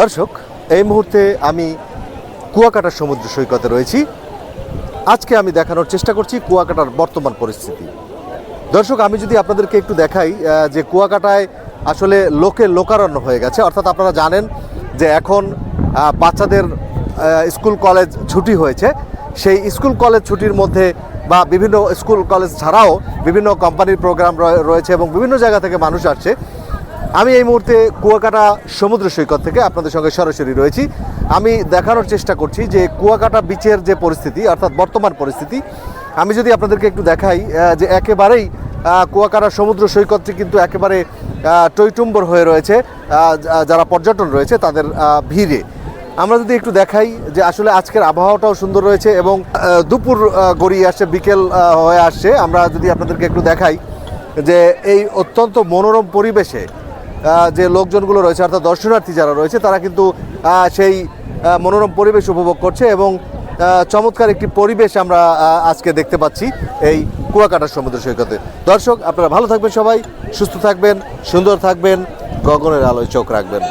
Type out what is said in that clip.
দর্শক, এই মুহূর্তে আমি কুয়াকাটার সমুদ্র সৈকতে রয়েছি। আজকে আমি দেখানোর চেষ্টা করছি কুয়াকাটার বর্তমান পরিস্থিতি। দর্শক, আমি যদি আপনাদেরকে একটু দেখাই যে কুয়াকাটায় আসলে লোকে লোকারণ্য হয়ে গেছে। অর্থাৎ আপনারা জানেন যে এখন বাচ্চাদের স্কুল কলেজ ছুটি হয়েছে। সেই স্কুল কলেজ ছুটির মধ্যে বা বিভিন্ন স্কুল কলেজ ছাড়াও বিভিন্ন কোম্পানির প্রোগ্রাম রয়ে- রয়েছে এবং বিভিন্ন জায়গা থেকে মানুষ আসছে। আমি এই মুহূর্তে কুয়াকাটা সমুদ্র সৈকত থেকে আপনাদের সঙ্গে সরাসরি রয়েছি। আমি দেখানোর চেষ্টা করছি যে কুয়াকাটা বিচের যে পরিস্থিতি অর্থাৎ বর্তমান পরিস্থিতি আমি যদি আপনাদেরকে একটু দেখাই যে একেবারেই কুয়াকাটা সমুদ্র সৈকতটি কিন্তু একেবারে আহ, টইটুম্বর হয়ে রয়েছে। যারা পর্যটন রয়েছে তাদের ভিড়ে। আমরা যদি একটু দেখাই যে আসলে আজকের আবহাওয়াটাও সুন্দর রয়েছে এবং দুপুর গড়িয়ে আসছে বিকেল হয়ে আসছে। আমরা যদি আপনাদেরকে একটু দেখাই যে এই অত্যন্ত মনোরম পরিবেশে যে লোকজনগুলো রয়েছে, অর্থাৎ দর্শনার্থী যারা রয়েছে, তারা কিন্তু সেই মনোরম পরিবেশ উপভোগ করছে এবং চমৎকার একটি পরিবেশ আমরা আজকে দেখতে পাচ্ছি এই কুয়াকাটার সমুদ্র সৈকতে। দর্শক, আপনারা ভালো থাকবেন সবাই, সুস্থ থাকবেন, সুন্দর থাকবেন, গগনের আলোয় চোখ রাখবেন।